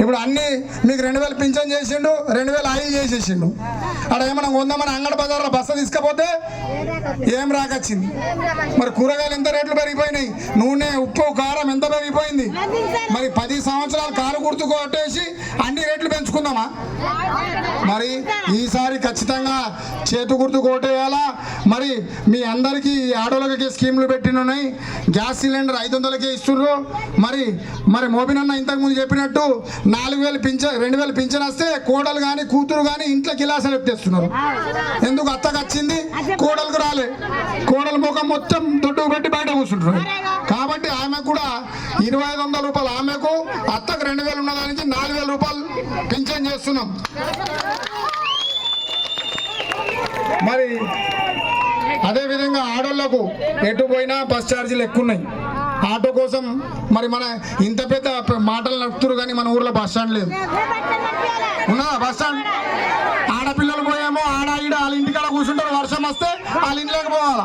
ఇప్పుడు అన్ని మీకు రెండు వేలు పింఛన్ చేసిండు రెండు వేలు ఐదు చేసేసిండు. అక్కడ ఏమన్నా కొందామని అంగడి బజార్లో బస్సు తీసుకపోతే ఏం రాకొచ్చింది? మరి కూరగాయలు ఎంత రేట్లు పెరిగిపోయినాయి? నూనె ఉప్పు కారం ఎంత పెరిగిపోయింది? మరి పది సంవత్సరాలు కాలు గుర్తు కొట్టేసి అన్ని రేట్లు పెంచుకుందామా? మరి ఈసారి ఖచ్చితంగా చేతు గుర్తు కొట్టేయాలా? మరి మీ అందరికీ ఈ ఆడోళ్ళకి స్కీమ్లు పెట్టినున్నాయి. గ్యాస్ సిలిండర్ ఐదు వందలకే ఇస్తున్నారు మరి మరి మోబినన్న ఇంతకుముందు చెప్పినట్టు నాలుగు వేలు పింఛన్ రెండు వేలు పింఛన్ వస్తే కోడలు కానీ కూతురు కానీ ఇంట్లో గిలాసాలు ఎత్తేస్తున్నారు ఎందుకు అత్తకు వచ్చింది? కోడలకు రాలే. కోడల ముఖం మొత్తం దొడ్డు పెట్టి బయట కూర్చుంటున్నారు కాబట్టి ఆమె కూడా ఇరవై ఐదు వందల రూపాయలు ఆమెకు అత్తకు రెండు వేలు ఉన్న దానికి నాలుగు వేల రూపాయలు పింఛన్ చేస్తున్నాం. మరి అదేవిధంగా ఆడోళ్ళకు ఎటు పోయినా బస్ ఛార్జీలు ఎక్కువ ఉన్నాయి ఆటో కోసం మరి మన ఇంత పెద్ద మాటలు నడుపుతురు కానీ మన ఊర్లో బస్ స్టాండ్ లేదు. ఉన్నదా బస్ స్టాండ్? ఆడపిల్లలు పోయేమో ఆడ ఈడ వాళ్ళ ఇంటికాడ కూర్చుంటారు. వర్షం వస్తే వాళ్ళ ఇంట్లోకి పోవాలా?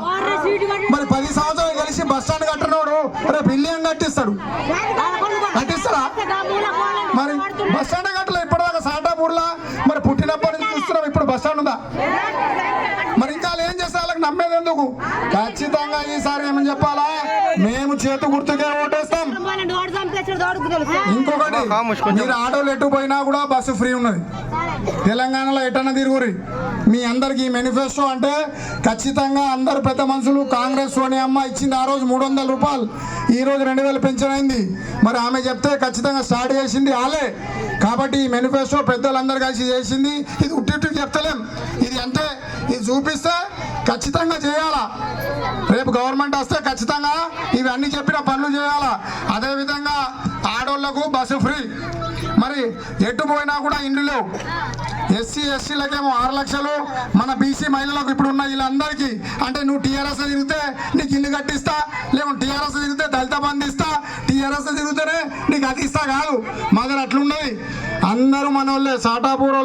మరి పది సంవత్సరాలు కలిసి బస్ స్టాండ్ కట్టినోడు రేపు ఇల్లు ఏం కట్టిస్తాడు. కట్టిస్తాడా? మరి బస్ స్టాండ్ కట్టలే ఇప్పటిదాకా సాటాపూర్లా? మరి పుట్టినప్పటి నుంచి చూస్తున్నాం ఇప్పుడు బస్ స్టాండ్ ఉందా? మరి ఇంకా వాళ్ళు ఏం చేస్తే వాళ్ళకి నమ్మేది ఎందుకు? ఖచ్చితంగా ఈసారి ఏమని చెప్పాలా? మేము చేతు గుర్తుకే ఓటేస్తాం. ఇంకొకటి మీరు ఆటోలు ఎటు పోయినా కూడా బస్సు ఫ్రీ ఉన్నది. తెలంగాణలో ఎటన్నా తిరుగురి మీ అందరికి మేనిఫెస్టో అంటే ఖచ్చితంగా అందరు పెద్ద మనుషులు కాంగ్రెస్ సోనియమ్మ ఇచ్చింది ఆ రోజు మూడు వందల రూపాయలు. ఈ రోజు రెండు వేలు అయింది. మరి ఆమె చెప్తే ఖచ్చితంగా స్టార్ట్ చేసింది ఆలే. కాబట్టి ఈ మేనిఫెస్టో పెద్దలందరూ కలిసి చేసింది. ఇది ఉట్టి చెప్తలేం. ఇది అంటే ఇది చూపిస్తే ఖచ్చితంగా చేయాలా? రేపు గవర్నమెంట్ వస్తే ఖచ్చితంగా ఇవన్నీ చెప్పిన పనులు చేయాలా? అదేవిధంగా ఆడోళ్ళకు బస్సు ఫ్రీ. మరి ఎటు పోయినా కూడా ఇండ్లు లేవు. ఎస్సీ ఎస్సీలకేమో ఆరు లక్షలు. మన బీసీ మహిళలకు ఇప్పుడు ఉన్న వీళ్ళందరికీ అంటే నువ్వు టీఆర్ఎస్ తిరిగితే నీకు ఇల్లు కట్టిస్తా లేకుంటే టీఆర్ఎస్ తిరిగితే దళిత బంధిస్తా టీఆర్ఎస్ తిరిగితేనే నీకు అది ఇస్తా కాదు. మా దగ్గర అట్లున్నది. అందరూ మనోళ్ళే సాటాపూర్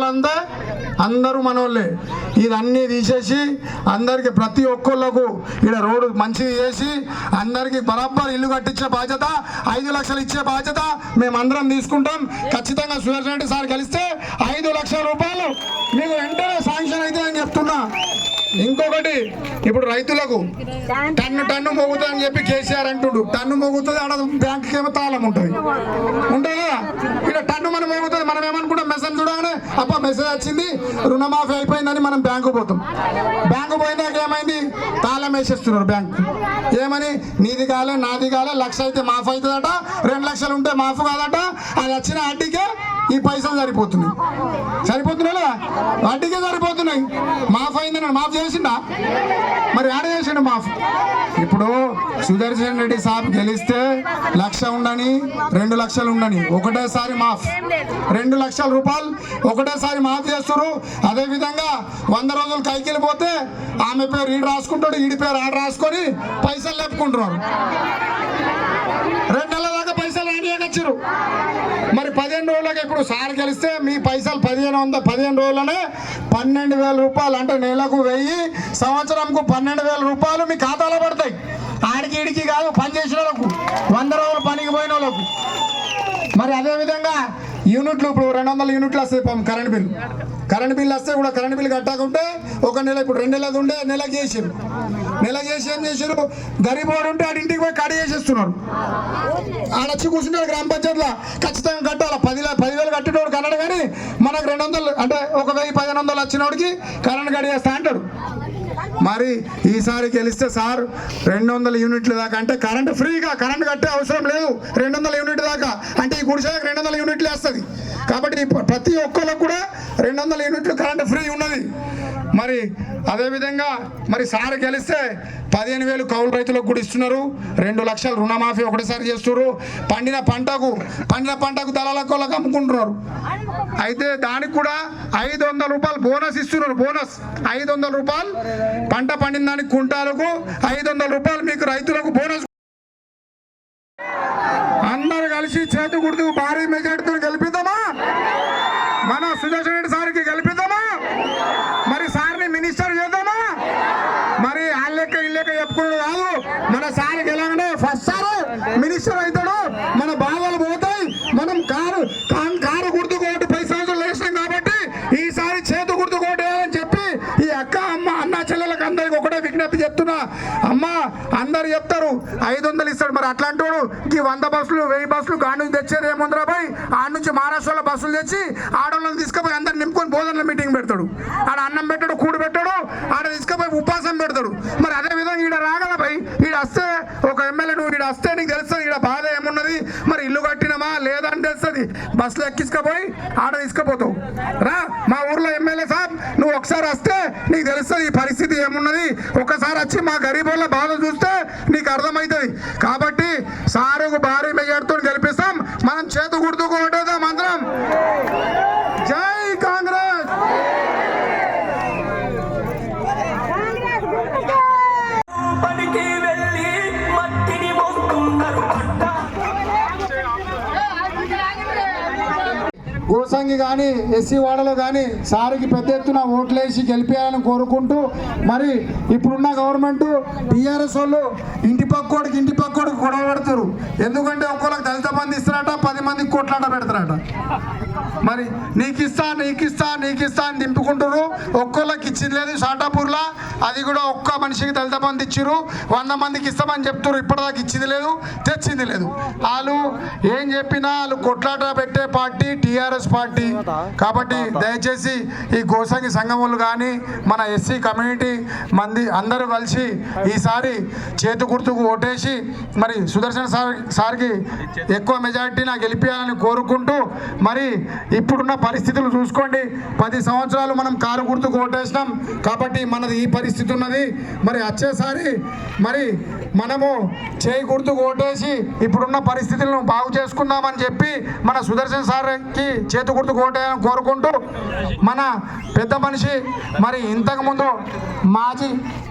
అందరూ మనోళ్ళే. ఇదన్నీ తీసేసి అందరికి ప్రతి ఒక్కళ్ళకు ఇక్కడ రోడ్డు మంచిగా చేసి అందరికి బరాబర్ ఇల్లు కట్టించే బాధ్యత ఐదు లక్షలు ఇచ్చే బాధ్యత మేమందరం తీసుకుంటాం. ఖచ్చితంగా సుదర్శన్ రెడ్డి సార్ కలిస్తే ఐదు లక్షల రూపాయలు మీకు వెంటనే శాంక్షన్ అయితే అని చెప్తున్నా ఇంకొకటి ఇప్పుడు రైతులకు టన్ను టన్ను మోగుతుంది అని చెప్పి కేసీఆర్ అంటుడు. టన్ను మోగుతుంది ఆడ బ్యాంకుకి ఏమో తాళం ఉంటుంది. ఉంటుంది కదా? ఇక్కడ టన్ను మనం మోగుతుంది మనం ఏమనుకుంటాం? మెసేజ్ చూడగానే అబ్బా మెసేజ్ వచ్చింది రుణమాఫీ అయిపోయిందని మనం బ్యాంకు పోతాం. బ్యాంకు పోయినాక ఏమైంది? తాళం వేసేస్తున్నారు బ్యాంకు. ఏమని? నీది కాలే నాది కాలే లక్ష అయితే మాఫ్ అవుతుందట రెండు లక్షలు ఉంటే మాఫ్ కాదట అది వచ్చిన అడ్డీకే ఈ పైసలు సరిపోతున్నాయి. సరిపోతున్నాయి వడ్డీకే సరిపోతున్నాయి. మాఫ్ అయిందని మాఫ్ చేసిందా మరి ఆడ చేసిండు మాఫ్. ఇప్పుడు సుదర్శన్ రెడ్డి సాబ్ గెలిస్తే లక్ష ఉండని రెండు లక్షలు ఉండని. ఒకటేసారి మాఫ్. రెండు లక్షల రూపాయలు ఒకటేసారి మాఫ్ చేస్తారు అదేవిధంగా వంద రోజులు కైకెళ్ళిపోతే ఆమె పేరు ఈడు రాసుకుంటాడు ఈడి పేరు ఆడ రాసుకొని పైసలు లేపుకుంటున్నారు. ఇచ్చారు. మరి పదిహేను రోజులకు ఇప్పుడు సార్ గెలిస్తే మీ పైసలు పదిహేను వంద పదిహేను రోజులనే పన్నెండు వేల రూపాయలు అంటే నెలకు వెయ్యి సంవత్సరంకు పన్నెండు వేల రూపాయలు మీ ఖాతాలో పడతాయి. ఆడికి ఇడికి కాదు పని చేసిన వాళ్ళకు వంద రోజులు పనికి పోయిన వాళ్ళకు. మరి అదే విధంగా యూనిట్లు ఇప్పుడు రెండు వందల యూనిట్లు వస్తాయి పాపం కరెంట్ బిల్ కరెంట్ బిల్ వస్తే కూడా కరెంట్ బిల్ కట్టకుంటే ఒక నెల ఇప్పుడు రెండు నెలది ఉండే నెలకి చేసారు నెల చేసి ఏం చేశారు? గరీబోడు ఉంటే ఆడి ఇంటికి పోయి కడ చేసేస్తున్నారు. ఆడొచ్చి కూర్చుంటాడు గ్రామ పంచాయతీలో. ఖచ్చితంగా కట్టాలి? పది పదివేలు కట్టేటోడు కన్నాడు కానీ మనకు రెండు వందలు అంటే ఒక వెయ్యి పదిహేను వందలు వచ్చినోడికి కరెంట్ కడిగేస్తా అంటాడు. మరి ఈసారి గెలిస్తే సార్ రెండు వందల యూనిట్ల దాకా. అంటే కరెంట్ ఫ్రీగా కరెంట్ కట్టే అవసరం లేదు. రెండు వందల యూనిట్ దాకా. అంటే ఈ గుడిసెలకు రెండు వందల యూనిట్లు వేస్తుంది. కాబట్టి ప్రతి ఒక్కరికి కూడా రెండు వందల యూనిట్లు కరెంట్ ఫ్రీ ఉన్నది. మరి అదేవిధంగా మరి సార్ గెలిస్తే పదిహేను వేలు కౌలు రైతులకు కూడా ఇస్తున్నారు. రెండు లక్షలు రుణమాఫీ ఒకటేసారి చేస్తున్నారు. పండిన పంటకు పండిన పంటకు దళాలకు వాళ్ళకి అమ్ముకుంటున్నారు. అయితే దానికి కూడా ఐదు వందల రూపాయలు బోనస్ ఇస్తున్నారు. బోనస్. ఐదు వందల రూపాయలు పంట పండిన దానికి కుంటాలకు ఐదు వందల రూపాయలు మీకు రైతులకు బోనస్. అందరు కలిసి చేతి గుర్తుకు భారీ మెజార్టీతో గెలిపిద్దామా మన సుదర్శన్ రెడ్డి సార్కి గెలిపిద్దామా మరి సార్ని మినిస్టర్ చేద్దామా మరి వాళ్ళెక్క ఇల్లెక్క చెప్పుకున్నాడు కాదు మన సార్ గెలవగానే ఫస్ట్ సార్ మినిస్టర్ అవుతాడు మన బాధలు పోతాయి మనం కారు అందరు చెప్తారు. ఐదు వందలు ఇస్తాడు. మరి అట్లాంటి వాడు ఈ వంద బస్సులు వెయ్యి బస్సులు గాడి నుంచి తెచ్చారు ఏముందిరా పోయి? ఆడ నుంచి మహారాష్ట్రలో బస్సులు తెచ్చి ఆడవాళ్ళని తీసుకుపోయి అందరు నింపుకొని భోజనంలో మీటింగ్ పెడతాడు. ఆడ అన్నం పెట్టాడు కూడు పెట్టాడు ఆడ తీసుకుపోయి ఉపాసం పెడతాడు. మరి అదే విధంగా ఈడ రాగల పోయి ఈడ వస్తే ఒక ఎమ్మెల్యే నువ్వు ఈడ వస్తే నీకు తెలుస్తుంది ఈడ బాధ ఏమున్నది? మరి ఇల్లు కట్టినమా లేదని తెలుస్తుంది. బస్సులు ఎక్కించుకపోయి ఆడ తీసుకుపోతావు. రా మా ఊర్లో ఎమ్మెల్యే సాబ్ నువ్వు ఒకసారి వస్తే నీకు తెలుస్తుంది ఈ పరిస్థితి ఏమున్నది. ఒక్కసారి వచ్చి మా గరీబుల బాధ చూస్తే నీకు అర్థమవుతుంది. కాబట్టి సారుకు భారీ మెజార్టీతో గెలిపిస్తాం. మనం చేతు గుర్తుకు ఓటేద్దాం అందరం. గోసంగి కానీ ఎస్సీ వాడలో కానీ సారికి పెద్ద ఎత్తున ఓట్లేసి గెలిపేయాలని కోరుకుంటూ మరి ఇప్పుడున్న గవర్నమెంట్ టీఆర్ఎస్ వాళ్ళు ఇంటి పక్కోడికి ఇంటి పక్కోడికి గొడవ పెడతారు ఎందుకంటే ఒక్కొక్కరికి దళిత మంది ఇస్తారట పది మందికి కొట్లాట పెడతారట. మరి నీకు ఇస్తా నీకు ఇస్తా నీకు ఇస్తా అని దింపుకుంటారు ఒక్కళ్ళకి ఇచ్చింది లేదు షాటాపూర్లా. అది కూడా ఒక్క మనిషికి దళిత మంది ఇచ్చిర్రు. వంద మందికి ఇస్తామని చెప్తారు ఇప్పటిదాకా ఇచ్చింది లేదు తెచ్చింది లేదు. వాళ్ళు ఏం చెప్పినా వాళ్ళు కొట్లాట పెట్టే పార్టీ టీఆర్ఎస్ పార్టీ. కాబట్టి దయచేసి ఈ గోసంగి సంఘములు కానీ మన ఎస్సీ కమ్యూనిటీ మంది అందరూ కలిసి ఈసారి చేతు గుర్తుకు ఓటేసి మరి సుదర్శన్ సార్ సార్కి ఎక్కువ మెజారిటీ నాకు గెలిపించాలని కోరుకుంటూ మరి ఇప్పుడున్న పరిస్థితులు చూసుకోండి. పది సంవత్సరాలు మనం కారు గుర్తుకు కోటేసినాం కాబట్టి మనది ఈ పరిస్థితి ఉన్నది. మరి వచ్చేసారి మరి మనము చేయి గుర్తు కొట్టేసి ఇప్పుడున్న పరిస్థితులను బాగు చేసుకుందామని చెప్పి మన సుదర్శన్ సార్కి చేతి గుర్తు కొట్టేయాలని కోరుకుంటూ మన పెద్ద మనిషి మరి ఇంతకుముందు మాజీ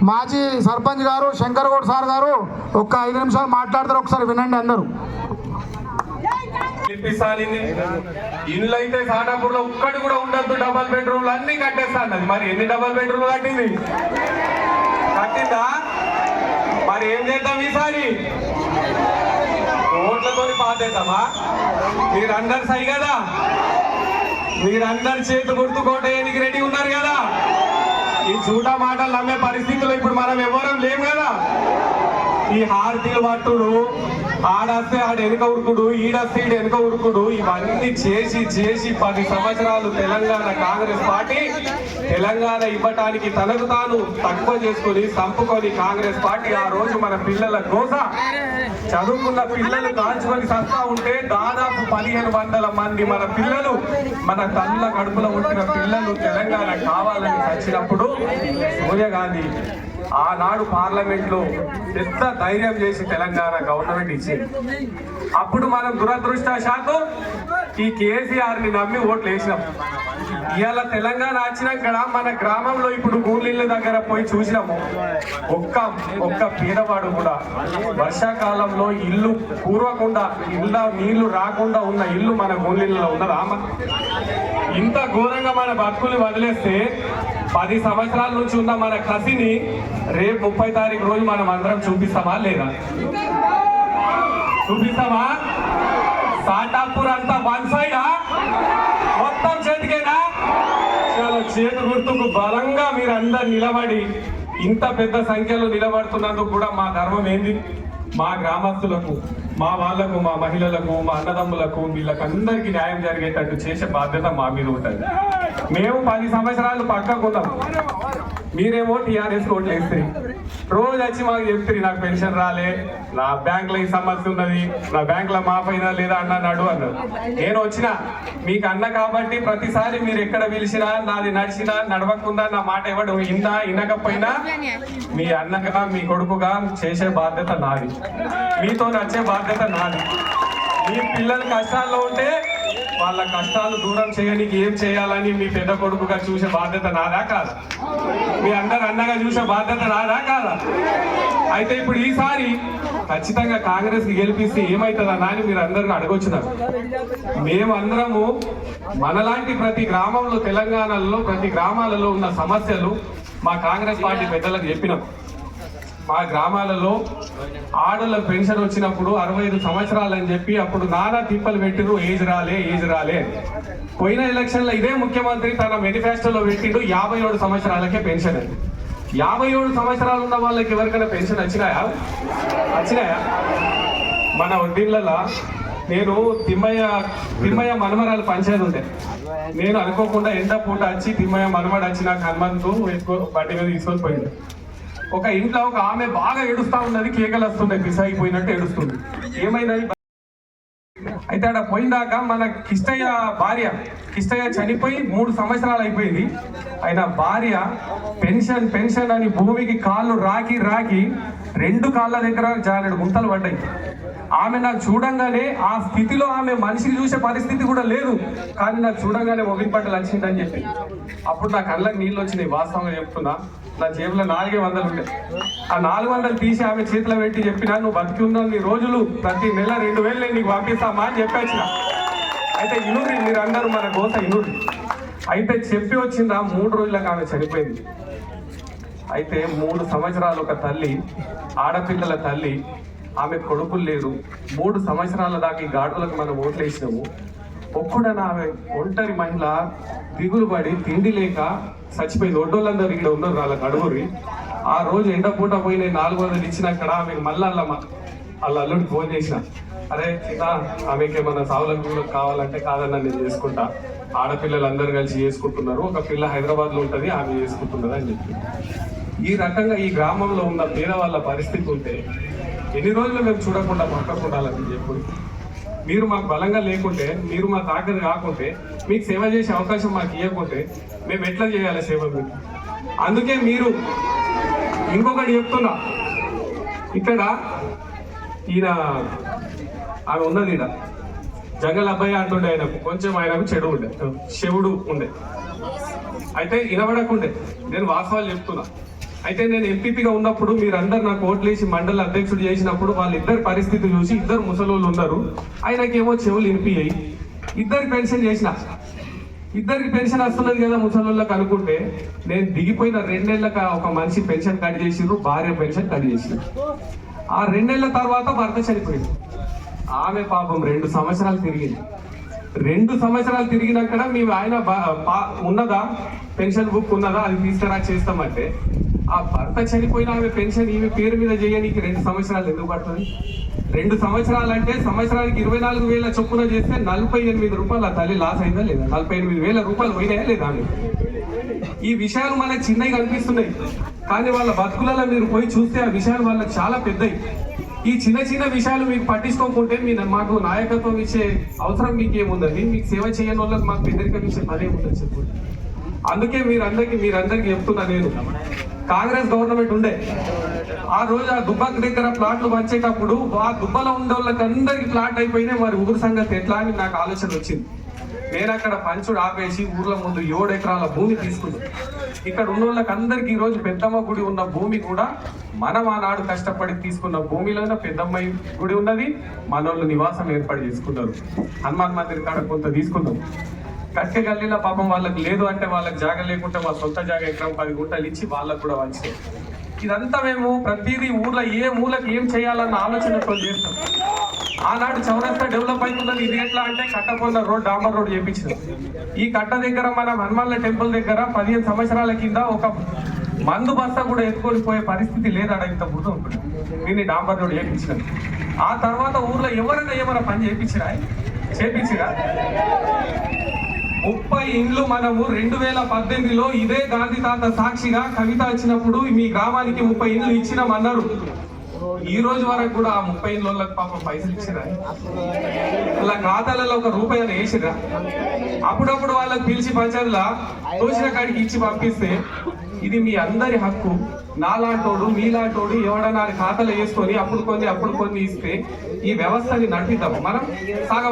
మాజీ సర్పంచ్ గారు శంకర్ గౌడ్ సార్ గారు ఒక్క ఐదు నిమిషాలు మాట్లాడతారు. ఒకసారి వినండి అందరూ. ఇప్పిస్తాను ఇల్లు అయితే సాటాపూర్లో ఒక్కటి కూడా ఉండద్దు డబల్ బెడ్రూమ్లు అన్ని కట్టేస్తాను మరి ఎన్ని డబల్ బెడ్రూమ్లు కట్టింది? కట్టిందా? మరి ఏం చేద్దాం ఈసారి? ఓట్లతో పాతేద్దామా? మీరందరు సై కదా? మీరందరు చేతి గుర్తుకోటేయడానికి రెడీ ఉన్నారు కదా? ఈ చూట మాటలు నమ్మే పరిస్థితుల్లో ఇప్పుడు మనం ఎవరం లేము కదా? ఈ హారతీలు పట్టుడు ఆడస్తే ఆడ వెనుక ఉరుకుడు ఈడస్తే ఈడ వెనుక ఉరుకుడు ఇవన్నీ చేసి చేసి పది సంవత్సరాలు తెలంగాణ కాంగ్రెస్ పార్టీ తెలంగాణ ఇవ్వటానికి తనకు తాను తక్కువ చేసుకొని చంపుకొని కాంగ్రెస్ పార్టీ ఆ రోజు మన పిల్లల కోస చదువుకున్న పిల్లలు కాల్చుకొని సస్తా ఉంటే దాదాపు పదిహేను వందల మంది మన పిల్లలు మన తల్లుల కడుపులో ఉంటున్న పిల్లలు తెలంగాణ కావాలని చచ్చినప్పుడు సోనియా గాంధీ ఆనాడు పార్లమెంట్లో పెద్ద ధైర్యం చేసి తెలంగాణ గవర్నమెంట్ ఇచ్చింది. అప్పుడు మనం దురదృష్టశాతం ఈ కేసీఆర్ని నమ్మి ఓట్లు వేసినాం. ఇవాళ తెలంగాణ వచ్చినాక మన గ్రామంలో ఇప్పుడు గూళ్ళిళ్ళ దగ్గర పోయి చూసినాము. ఒక్క ఒక్క పేదవాడు కూడా వర్షాకాలంలో ఇల్లు కూరకుండా ఇళ్ళ నీళ్ళు రాకుండా ఉన్న ఇల్లు మన గూళ్ళిళ్ళలో ఉన్నదా? ఇంత ఘోరంగా మన బతుకులు వదిలేస్తే పది సంవత్సరాల నుంచి ఉన్న మన కసిని రేపు ముప్పై తారీఖు రోజు మనం అందరం చూపిస్తామా లేదా? చూపిస్తామా? సాటాపూర్ అంతా వన్ సైడా మొత్తం చేతికేనా? చాలా చేతి గుర్తుకు బలంగా మీరందరు నిలబడి ఇంత పెద్ద సంఖ్యలో నిలబడుతున్నందుకు కూడా మా ధర్మం ఏంది? మా గ్రామస్తులకు మా వాళ్ళకు మా మహిళలకు మా అన్నదమ్ములకు వీళ్ళకందరికీ న్యాయం జరిగేటట్టు చేసే బాధ్యత మా మీద ఉంటుంది. మేము పది సంవత్సరాలు పక్కకున్నాం మీరేమో టీఆర్ఎస్ ఓట్లు వేస్తే. రోజు వచ్చి మాకు చెప్తారు నాకు పెన్షన్ రాలే నా బ్యాంక్లో ఈ సమస్య ఉన్నది నా బ్యాంకులో మాఫ్ అయినా లేదా అన్న నడు అన్నారు. నేను వచ్చిన మీకు అన్న కాబట్టి ప్రతిసారి మీరు ఎక్కడ పిలిచినా నాది నడిచినా నడవకుండా నా మాట ఎవడు ఇందా ఇనకపోయినా మీ అన్నగా మీ కొడుకుగా చేసే బాధ్యత నాది. మీతో వచ్చే బాధ్యత నాది. మీ పిల్లలు కష్టాల్లో ఉంటే వాళ్ళ కష్టాలు దూరం చేయడానికి ఏం చేయాలని మీ పెద్ద కొడుకుగా చూసే బాధ్యత నాదా కాదా? మీ అందరు అన్నగా చూసే బాధ్యత నాదా కాదా? అయితే ఇప్పుడు ఈసారి ఖచ్చితంగా కాంగ్రెస్కి గెలిపిస్తే ఏమవుతుందన్నా అని మీరు అందరూ అడగొచ్చున్నారు మేము అందరము మనలాంటి ప్రతి గ్రామంలో తెలంగాణలో ప్రతి గ్రామాలలో ఉన్న సమస్యలు మా కాంగ్రెస్ పార్టీ పెద్దలకు చెప్పినాం. మా గ్రామాలలో ఆడలకు పెన్షన్ వచ్చినప్పుడు అరవై ఐదు సంవత్సరాలు అని చెప్పి అప్పుడు నానా తిప్పలు పెట్టిరు ఏజ్ రాలే ఏజ్ రాలే పోయిన ఎలక్షన్లో ఇదే ముఖ్యమంత్రి తన మేనిఫెస్టోలో పెట్టిండు యాభై ఏడు సంవత్సరాలకే పెన్షన్ అని. యాభై ఏడు సంవత్సరాలు ఉన్న వాళ్ళకి ఎవరికైనా పెన్షన్ వచ్చినాయా? వచ్చినాయా? మన వడ్డీళ్ళలో నేను తిమ్మయ్య తిమ్మయ్య మనమరాలు పంచాయతీ ఉండే. నేను అనుకోకుండా ఎండ పూట వచ్చి తిమ్మయ్య మనమడు వచ్చి నాకు హనుమంతు వేసుకో బట్టి మీద తీసుకొని పోయింది ఒక ఇంట్లో ఒక ఆమె బాగా ఏడుస్తా ఉన్నది కేకలు వస్తున్నాయి పిసాగిపోయినట్టు ఏడుస్తుంది. ఏమైనది అయితే ఆడ పోయిందాక మన కిష్టయ్య భార్య కిష్టయ్య చనిపోయి మూడు సంవత్సరాలు అయిపోయింది. ఆయన భార్య పెన్షన్ పెన్షన్ అని భూమికి కాళ్ళు రాకి రాకి రెండు కాళ్ళ దగ్గర జానడు గుంతలు పడ్డాయి. ఆమె నాకు చూడంగానే ఆ స్థితిలో ఆమె మనిషిని చూసే పరిస్థితి కూడా లేదు. కానీ నాకు చూడంగానే మొగిలి పట్టలు వచ్చిందని చెప్పి. అప్పుడు నా కళ్ళకి నీళ్ళు వచ్చినాయి వాస్తవంగా చెప్తున్నా. నా జేబులో నాలుగే వందలు ఉంటాయి ఆ నాలుగు వందలు తీసి ఆమె చేతిలో పెట్టి చెప్పినా నువ్వు బతికి ఉన్నావు నీ రోజులు ప్రతి నెల రెండు వేలు నేను నీకు పంపిస్తామా? అని చెప్పేసిన. అయితే ఇనురి మీరు అందరు మన గోస ఇనురి అయితే చెప్పి వచ్చిందా మూడు రోజులకు ఆమె చనిపోయింది. అయితే మూడు సంవత్సరాలు ఒక తల్లి ఆడపిల్లల తల్లి ఆమె కొడుకులు లేరు. మూడు సంవత్సరాల దాకా ఈ గాడులకు మనం ఓట్లేసినాము. ఒక్కడన ఆమె ఒంటరి మహిళ దిగులు పడి తిండి లేక చచ్చిపోయింది. ఒడ్డోళ్ళందరూ ఇక్కడ ఉన్నారు వాళ్ళకి అడుగురి ఆ రోజు ఎండపూట పోయి నేను నాలుగు వందలు ఇచ్చినాక ఆమెకు మళ్ళా అలా వాళ్ళ అల్లుడికి ఫోన్ చేసిన. అరే సీత ఆమెకి ఏమన్నా సావులకు కావాలంటే కాదన్న నేను చేసుకుంటా. ఆడపిల్లలందరూ కలిసి చేసుకుంటున్నారు. ఒక పిల్ల హైదరాబాద్లో ఆమె చేసుకుంటున్నది అని చెప్పి. ఈ రకంగా ఈ గ్రామంలో ఉన్న పేదవాళ్ళ పరిస్థితి ఉంటే ఎన్ని రోజులు మేము చూడకుండా పక్కకు ఉండాలని చెప్పి మీరు మాకు బలంగా లేకుంటే మీరు మా దగ్గర కాకుంటే మీకు సేవ చేసే అవకాశం మాకు ఇవ్వకుంటే మేము ఎట్లా చేయాలి సేవ మీకు అందుకే మీరు ఇంకొకటి చెప్తున్నా. ఇక్కడ ఈయన ఆమె ఉన్నది ఈడ. జంగల్ అబ్బాయి అంటుండే ఆయనకు కొంచెం ఆయనకు చెడు ఉండే శివుడు ఉండే. అయితే వినబడకుండే నేను వాస్తవాలు చెప్తున్నా. అయితే నేను ఎంపీపీగా ఉన్నప్పుడు మీరందరు నాకు ఓట్లేసి మండల అధ్యక్షుడు చేసినప్పుడు వాళ్ళిద్దరి పరిస్థితి చూసి ఇద్దరు ముసలోళ్ళు ఉన్నారు. ఆయనకేమో చెవులు వినిపియ్యాయి. ఇద్దరికి పెన్షన్ చేసిన. ఇద్దరికి పెన్షన్ వస్తున్నది కదా ముసలోళ్ళకి అనుకుంటే నేను దిగిపోయిన రెండేళ్ళకు ఒక మనిషి పెన్షన్ కట్ చేసిండ్రు భార్య పెన్షన్ కట్ చేసిండ్రు ఆ రెండేళ్ళ తర్వాత భర్త చనిపోయింది. ఆమె పాపం రెండు సంవత్సరాలు తిరిగింది. రెండు సంవత్సరాలు తిరిగినాక మేము ఆయన బా- ఉన్నదా? పెన్షన్ బుక్ ఉన్నదా? అది తీసుకురా చేస్తామంటే. ఆ భర్త చనిపోయిన ఆమె పెన్షన్ ఈమె పేరు మీద చేయడానికి రెండు సంవత్సరాలు ఎందుకు పడుతుంది? రెండు సంవత్సరాలు అంటే సంవత్సరానికి ఇరవై నాలుగు వేల చొప్పున చేస్తే నలభై ఎనిమిది రూపాయలు ఆ తల్లి లాస్ అయిందా లేదా? నలభై ఎనిమిది వేల రూపాయలు పోయినాయా లేదా ఆమె? ఈ విషయాలు మనకు చిన్నవి కనిపిస్తున్నాయి. కానీ వాళ్ళ బతుకులలో మీరు పోయి చూస్తే ఆ విషయాలు వాళ్ళకి చాలా పెద్దవి. ఈ చిన్న చిన్న విషయాలు మీకు పట్టించుకోకుంటే మీ మాకు నాయకత్వం ఇచ్చే అవసరం మీకు ఏముందండి మీకు సేవ చేయని వాళ్ళకి మాకు పెద్దరికం ఇచ్చే పదే ఉందని చెప్పు అందుకే మీరందరికి మీరందరికి చెప్తున్నా నేను. కాంగ్రెస్ గవర్నమెంట్ ఉండే. ఆ రోజు ఆ దుబ్బాక దగ్గర ప్లాట్లు వచ్చేటప్పుడు ఆ దుబ్బలో ఉండే వాళ్ళకి అందరికి ప్లాట్ అయిపోయినాయి. మరి ఊరు సంగతి ఎట్లా అని నాకు ఆలోచన వచ్చింది. నేను అక్కడ పంచుడు ఆపేసి ఊర్ల ముందు ఏడు ఎకరాల భూమి తీసుకున్నాను. ఇక్కడ ఉన్న వాళ్ళకి అందరికి ఈ రోజు పెద్దమ్మ గుడి ఉన్న భూమి కూడా మనం ఆనాడు కష్టపడి తీసుకున్న భూమిలోనే పెద్దమ్మ గుడి ఉన్నది. మనోళ్ళు నివాసం ఏర్పాటు చేసుకున్నారు. హనుమాన్ మందిర్ కాడ కొంత తీసుకున్నాం. కట్టె గల్లీలో పాపం వాళ్ళకి లేదు అంటే వాళ్ళకి జాగ లేకుంటే వాళ్ళ సొంత జాగ ఎకరం పది గుంటలు ఇచ్చి వాళ్ళకు కూడా వంచి ఇదంతా మేము ప్రతిదీ ఊర్లో ఏ మూలకి ఏం చేయాలన్న ఆలోచనతో చేస్తాం. ఆనాడు చౌరస్తా డెవలప్ అవుతుందని ఇది ఎట్లా అంటే కట్టపొల్ల రోడ్ డాంబర్ రోడ్ చేపించిన ఈ కట్ట దగ్గర మన హనుమాన్ల టెంపుల్ దగ్గర పదిహేను సంవత్సరాల కింద ఒక మందు బస్తా కూడా ఎత్తుకొని పోయే పరిస్థితి లేదాడ ఇంత ముందు ఉంటుంది దీన్ని డాంబర్ రోడ్ చేపించిన ఆ తర్వాత ఊర్లో ఎవరైనా ఏమైనా పని చేపించిరా? చేపించిరా? ముప్పై ఇండ్లు మనము రెండు వేల పద్దెనిమిదిలో ఇదే గాంధీ తాత సాక్షిగా కవిత వచ్చినప్పుడు మీ గ్రామానికి ముప్పై ఇండ్లు ఇచ్చినామన్నారు. ఈ రోజు వరకు కూడా ఆ ముప్పై రోజులకు పాపం పైసలు ఇచ్చిరా? వాళ్ళ ఖాతాలలో ఒక రూపాయి వేసిరా? అప్పుడప్పుడు వాళ్ళకి పిలిచి పంచాయతీలా తోచిన కాడికి ఇచ్చి పంపిస్తే ఇది మీ అందరి హక్కు. నాలాంటోడు మీలాంటోడు ఎవడన్నా ఖాతాలో వేసుకొని అప్పుడు కొన్ని అప్పుడు కొన్ని ఇస్తే ఈ వ్యవస్థని నడిపిద్దాము. మనం సాగ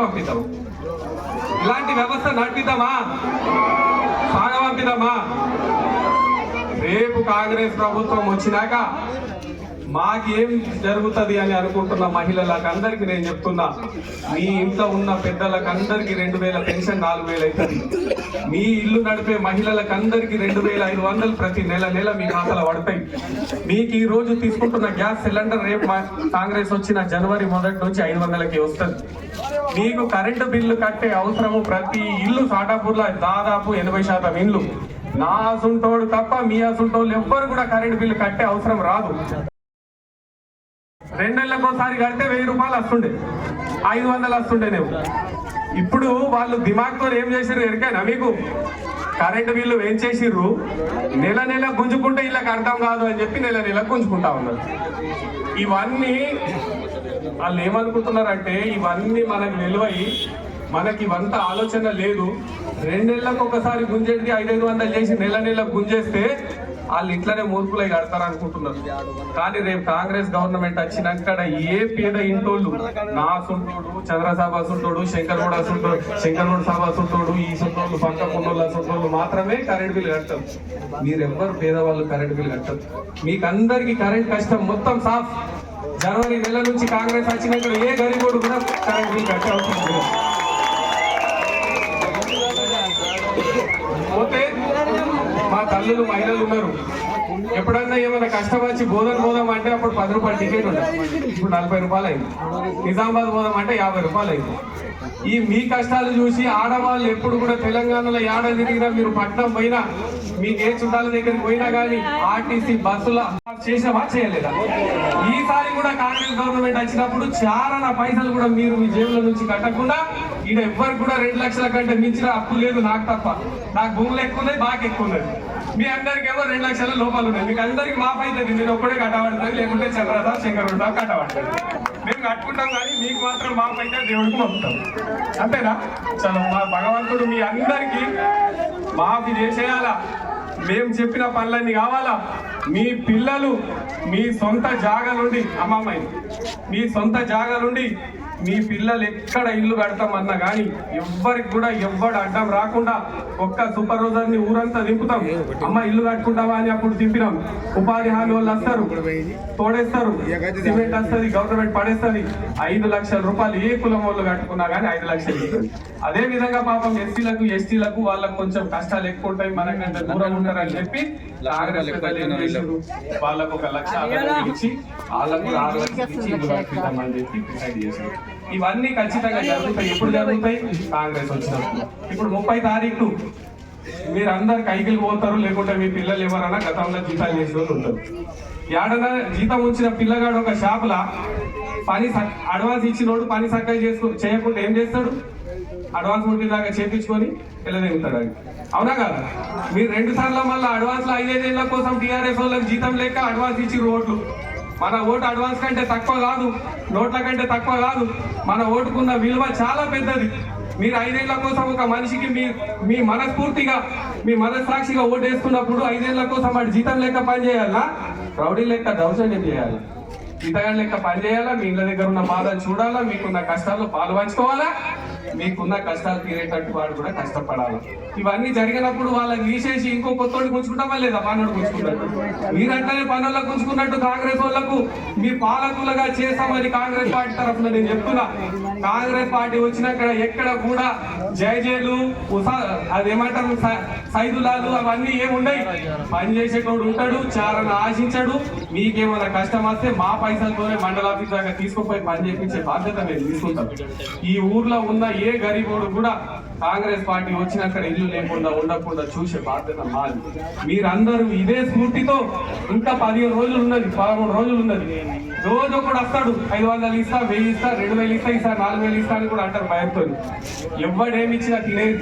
ఇలాంటి వ్యవస్థ నడిపిద్దామా? సాగవంపిద్దామా? రేపు కాంగ్రెస్ ప్రభుత్వం వచ్చినాక మాకేం జరుగుతుంది అని అనుకుంటున్న మహిళలకు అందరికి నేను చెప్తున్నా మీ ఇంట్లో ఉన్న పెద్దలకు అందరికి రెండు వేల పెన్షన్ నాలుగు వేలు అవుతుంది. మీ ఇల్లు నడిపే మహిళలకు అందరికి రెండు వేల ఐదు వందలు ప్రతి నెల నెల మీ ఖాతాలో పడతాయి. మీకు ఈ రోజు తీసుకుంటున్న గ్యాస్ సిలిండర్ రేపు మా- కాంగ్రెస్ వచ్చిన జనవరి మొదటి నుంచి ఐదు వందలకి వస్తుంది. మీకు కరెంటు బిల్లు కట్టే అవసరము ప్రతి ఇల్లు సాటాపూర్లో దాదాపు ఎనభై శాతం ఇల్లు నా అసుంటోడు తప్ప మీ అసుంటోళ్ళు ఎవ్వరు కూడా కరెంటు బిల్లు కట్టే అవసరం రాదు. రెండు ఒకసారి కడితే వెయ్యి రూపాయలు వస్తుండే. ఐదు వందలు వస్తుండేనేమో ఇప్పుడు వాళ్ళు దిమాగ్తో ఏం చేసిర్రు ఎరికైనా మీకు? కరెంటు బిల్లు ఏం చేసిర్రు? నెల నెల గుంజుకుంటే ఇళ్ళకి అర్థం కాదు అని చెప్పి నెల నెల గుంజుకుంటా ఉన్నారు. ఇవన్నీ వాళ్ళు ఏమనుకుంటున్నారంటే ఇవన్నీ మనకు నిలువై మనకి ఇవంతా ఆలోచన లేదు. రెండు నెలలకు ఒకసారి గుంజేది ఐదైదు వందలు చేసి నెల నెల గుంజేస్తే వాళ్ళు ఇట్లనే మూర్ఖులై కడతారు అనుకుంటున్నారు. కానీ రేపు కాంగ్రెస్ గవర్నమెంట్ వచ్చినాక ఏ పేద ఇంటోళ్ళు నా సుంటోడు చంద్రసాబు సుంటోడు శంకర్ సుంటోడు అసుంటోడు శంకర్ సుంటోడు ఈ సుంటోళ్ళు పక్క కొన్నోళ్ళు సుంటోళ్ళు మాత్రమే కరెంట్ బిల్ కట్టరు మీరెవ్వరు పేదవాళ్ళు కరెంట్ బిల్ కట్టరు. మీకు అందరికీ కరెంట్ కష్టం మొత్తం సాఫ్. జనవరి నెల నుంచి కాంగ్రెస్ వచ్చినాక ఏ గరీబోడు కూడా కరెంట్ బిల్ కట్టే అవసరం లేదు పోతే మా తల్లులు మహిళలు ఉన్నారు. ఎప్పుడన్నా ఏమైనా కష్టం వచ్చి బోధన పోదాం అంటే అప్పుడు పది రూపాయలు టికెట్ ఉండదు ఇప్పుడు నలభై రూపాయలు అయింది నిజామాబాద్ పోదాం అంటే యాభై రూపాయలు అయింది ఈ మీ కష్టాలు చూసి ఆడవాళ్ళు ఎప్పుడు కూడా తెలంగాణలో ఏడ తిరిగినా మీరు పట్నం పోయినా మీకు ఏ చుట్టాల దగ్గరికి పోయినా కానీ ఆర్టీసీ బస్సుల చేసినా చేయలేదా? ఈసారి కూడా కాంగ్రెస్ గవర్నమెంట్ వచ్చినప్పుడు చాలా పైసలు కూడా మీరు మీ జేబుల నుంచి కట్టకుండా ఈయన ఎవ్వరికి కూడా రెండు లక్షల కంటే మించిన అప్పు లేదు నాకు తప్ప. నాకు భూములు ఎక్కువ ఉన్నాయి బాగా ఎక్కువ ఉన్నది మీ అందరికి ఏమో రెండు లక్షల లోపాలు ఉన్నాయి. మీకు అందరికి మాఫ్ అవుతుంది. నేను ఒక్కడే కట్టబడుతుంది లేకుంటే చంద్రదా ఉంటాం కట్టబడుతుంది మేము కట్టుకుంటాం కానీ మీకు మాత్రం మాఫ్ అయితే దేవుడికి పంపుతాం. అంతేనా? చలో మా భగవంతుడు మీ అందరికీ మాఫీ చేసేయాలా? మేము చెప్పిన పనులన్నీ కావాలా? మీ పిల్లలు మీ సొంత జాగా నుండి అమ్మమ్మాయి మీ సొంత జాగా నుండి మీ పిల్లలు ఎక్కడ ఇల్లు కడతామన్నా కానీ ఎవ్వరికి కూడా ఎవ్వడు అడ్డం రాకుండా ఒక్క సూపర్వైజర్ని ఊరంతా దింపుతాం అమ్మ ఇల్లు కట్టుకుంటావా అని అప్పుడు దింపినాం ఉపాధి హామీ వాళ్ళు వస్తారు. తోడేస్తారు. సిమెంట్ వస్తుంది గవర్నమెంట్ పడేస్తుంది. ఐదు లక్షల రూపాయలు ఏ కులం వాళ్ళు కట్టుకున్నా కానీ ఐదు లక్షలు. అదే విధంగా పాపం ఎస్సీలకు ఎస్టీలకు వాళ్ళకు కొంచెం కష్టాలు ఎక్కువ ఉంటాయి. మనకంటే దూరం ఉంటారని చెప్పి కాంగ్రెస్? వాళ్ళకు ఒక లక్ష ఇచ్చి వాళ్ళకు ఆరు లక్షలు ఇచ్చి కట్టుకుంటామని చెప్పి డిసైడ్ చేశారు ఇవన్నీ ఖచ్చితంగా జరుగుతాయి. ఎప్పుడు జరుగుతాయి? కాంగ్రెస్ వచ్చినప్పుడు. ఇప్పుడు ముప్పై తారీఖు. మీరు అందరు కైకిలు పోతారు లేకుంటే మీ పిల్లలు ఎవరన్నా గతంలో జీతాలు చేసిన ఉంటారు. ఏడన్నా జీతం ఉంచిన పిల్లగాడు ఒక షాపులా పని అడ్వాన్స్ ఇచ్చినోడు పని సక్కగా చేసుకో చేయకుండా ఏం చేస్తాడు? అడ్వాన్స్ ఉంటే దాకా చేపించుకొని వెళ్ళదెగుతాడు అది. అవునా కదా? మీరు రెండు సార్లు మళ్ళీ అడ్వాన్స్లో ఏళ్ళ కోసం టీఆర్ఎస్ వాళ్ళకి జీతం లేక అడ్వాన్స్ ఇచ్చి రోడ్లు. మన ఓటు అడ్వాన్స్ కంటే తక్కువ కాదు నోట్ల కంటే తక్కువ కాదు. మన ఓటుకున్న విలువ చాలా పెద్దది. మీరు ఐదేళ్ళ కోసం ఒక మనిషికి మీ మీ మనస్ఫూర్తిగా మీ మనస్సాక్షిగా ఓటు వేసుకున్నప్పుడు ఐదేళ్ళ కోసం వాడి జీతం లెక్క పనిచేయాలా రౌడీ లెక్క దౌర్జన్యం చేయాలి. జీతగాడి లెక్క పనిచేయాలా మీ ఇళ్ళ దగ్గర ఉన్న బాధలు చూడాలా? మీకున్న కష్టాల్లో పాలు పంచుకోవాలా? మీకున్న కష్టాలు తీరేటట్టు వాడు కూడా కష్టపడాలి. ఇవన్నీ జరిగినప్పుడు వాళ్ళని తీసేసి ఇంకో కొత్తోడు గుంజుకుంటామా లేదా? పనుడు గుంజుకున్నట్టు మీరంటనే పనుల్లో గుంజుకున్నట్టు కాంగ్రెస్ వాళ్ళకు మీ పాలకులుగా చేస్తామని కాంగ్రెస్ పార్టీ తరఫున నేను చెప్తున్నా. కాంగ్రెస్ పార్టీ వచ్చినాక ఎక్కడ కూడా జై జైలు అదేమంటారు సైదులాలు అవన్నీ ఏముండయి పని చేసేటోడు ఉంటాడు చారణ ఆశించాడు. మీకేమైనా కష్టం వస్తే మా పైసలతోనే మండల ఆఫీస్ దాకా తీసుకుపోయి పని చేయించే బాధ్యత మేము తీసుకుంటాం ఈ ఊర్లో ఉన్న ఏ గరీబోడు కూడా కాంగ్రెస్ పార్టీ వచ్చినాక ఇల్లు లేకుండా ఉండకుండా చూసే బాధ్యత మాది. మీరందరూ ఇదే స్ఫూర్తితో ఇంకా పదిహేను రోజులు ఉన్నది పదమూడు రోజులు ఉన్నది. రోజు ఒకడు వస్తాడు ఐదు వందలు ఇస్తా వెయ్యి ఇస్తా రెండు వేలు ఇస్తా ఇస్తా నాలుగు వేలు ఇస్తా అని కూడా అంటారు భయంతో. ఎవడేమి ఇచ్చినా తినేది.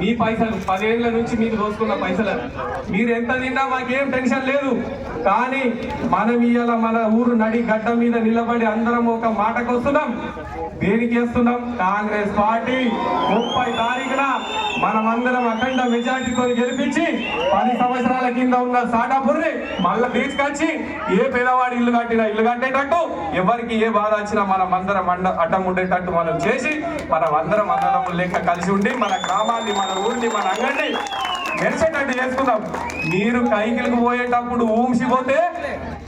మీ పైసలు పదేళ్ళ నుంచి మీకు దోసుకున్న పైసలు మీరు ఎంత తిన్నా మాకేం టెన్షన్ లేదు. కానీ మనం ఇవాళ మన ఊరు నడి గడ్డ మీద నిలబడి అందరం ఒక మాటకు వస్తున్నాం. దేనికి వేస్తున్నాం? కాంగ్రెస్ పార్టీ ముప్పై తారీఖున మనమందరం అఖండ మెజార్టీతో గెలిపించి పది సంవత్సరాల కింద ఉన్న సాటాపుర్ని మళ్ళీ తీసుకొచ్చి ఏ పేదవాడి ఇల్లు కట్టినా ఇల్లు కట్టేటట్టు ఎవరికి ఏ బాధ వచ్చినా మనం అందరం అండ అడ్డం ఉండేటట్టు మనం చేసి మనం అందరం అందరం లెక్క కలిసి ఉండి మన గ్రామాన్ని మన ఊరిని మన అంగడిని మెరిసేటట్టు చేసుకుందాం. మీరు కైకిలకు పోయేటప్పుడు ఊంసిపోతే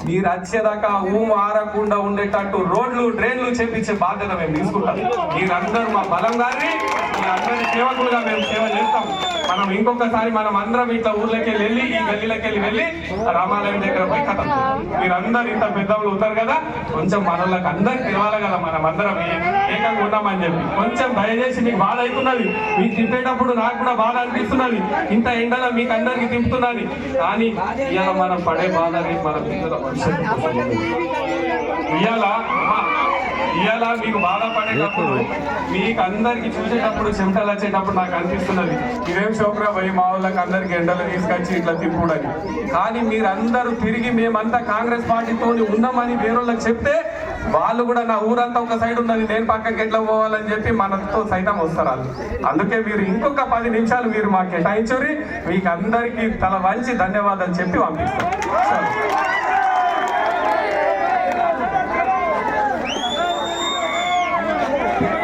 మీరు వచ్చేదాకా ఊము ఆరకుండా ఉండేటట్టు రోడ్లు డ్రైన్లు చేపించే బాధ్యత మేము తీసుకుంటాం. మీరందరూ మా బలం గారి మీ అందరి సేవకులుగా మేము సేవ చేస్తాం. మనం ఇంకొకసారి మనం అందరం ఇట్లా ఊర్లోకి వెళ్ళి ఈ గల్లీలోకి వెళ్ళి వెళ్ళి రామాలయం దగ్గర పోయి కథ మీరందరూ ఇంత పెద్దలు ఉంటారు కదా కొంచెం మనలోకి అందరికి తెలవాలి కదా మనం అందరం ఏకంగా ఉన్నామని చెప్పి. కొంచెం దయచేసి మీకు బాధ అవుతున్నది. మీకు తిప్పేటప్పుడు నాకు కూడా బాధ అనిపిస్తున్నది. ఇంత ఎండలో మీకు అందరికి తిప్పుతున్నది. కానీ ఇలా మనం పడే బాధ అనేది మనం ఇవాళ ఇవాళ మీకు బాధపడేటప్పుడు మీకు అందరికి చూసేటప్పుడు చెమటలు వచ్చేటప్పుడు నాకు అనిపిస్తున్నది. ఇదేం షోక్రా పోయి మా వాళ్ళకి అందరికి ఎండలు తీసుకొచ్చి ఇట్లా తిప్పుడని కానీ మీరందరూ తిరిగి మేమంతా కాంగ్రెస్ పార్టీతో ఉన్నామని వేరే చెప్తే వాళ్ళు కూడా నా ఊరంతా ఒక సైడ్ ఉన్నది నేను పక్కకి ఎట్లా పోవాలని చెప్పి మనతో సైతం వస్తారు వాళ్ళు. అందుకే మీరు ఇంకొక పది నిమిషాలు మీరు మాకు కేటాయించురి మీకు అందరికీ తల వంచి ధన్యవాదాలు చెప్పి పంపిస్తారు